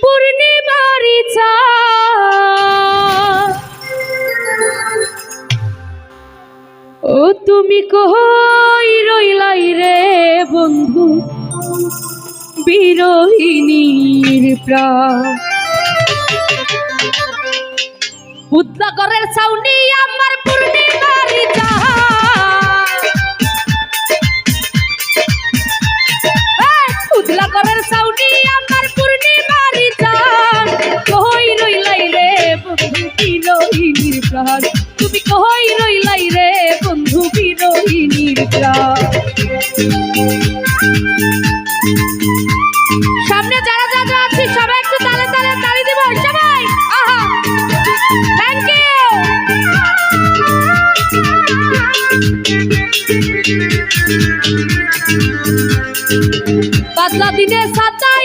পূর্ণিমারি চা ও তুমি কই রইলাই রে বন্ধু? বিরোহিনীর প্রাণ। উদ্লা সাউনি আমার পূর্ণিমারি চা উদলা সাউনি কই রইলাই রে বন্ধু বিরোহিনীর সামনে যারা যারা আছি, সবাই একটু তালে তালে তালি দিব, সবাই। পাতলা দিনে সাতাই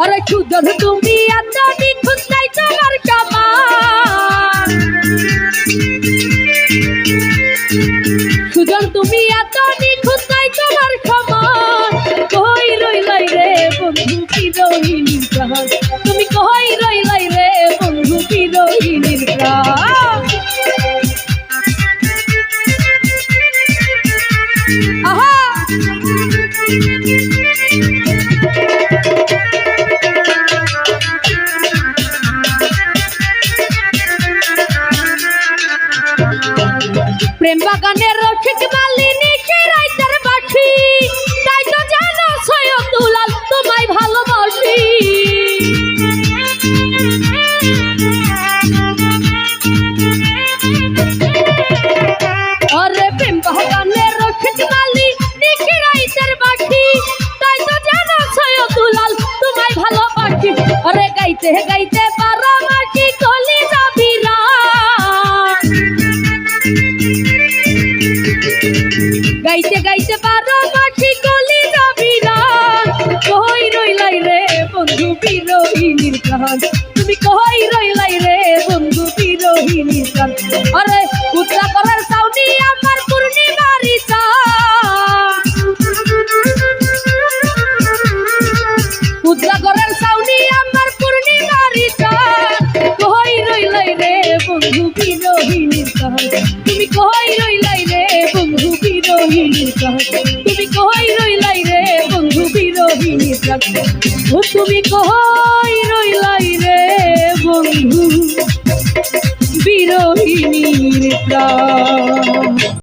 আরে ক্ষুদর তুমি এত নিখুঁত নাই তোমার কামান সুজন তুমি এত নিখুঁত নাই তোমার সমান কই রইলাই রে বন্ধু, কি প্রাণ তুমি কই বিরোহিনীর গান তুমি কই রইলাই রে বন্ধু বিরোহিনীর গান আরে উত্তরা করার সাউনি আমার পূর্ণিমারি চা। উত্তরা করার সাউনি আমার পূর্ণিমারি কই রইলাই রে বন্ধু বিরোহিনীর গান তুমি কই রইলাই রে বন্ধু বিরোহিনীর গান তুমি কই রইলাই রে বন্ধু? বিরোহিণীর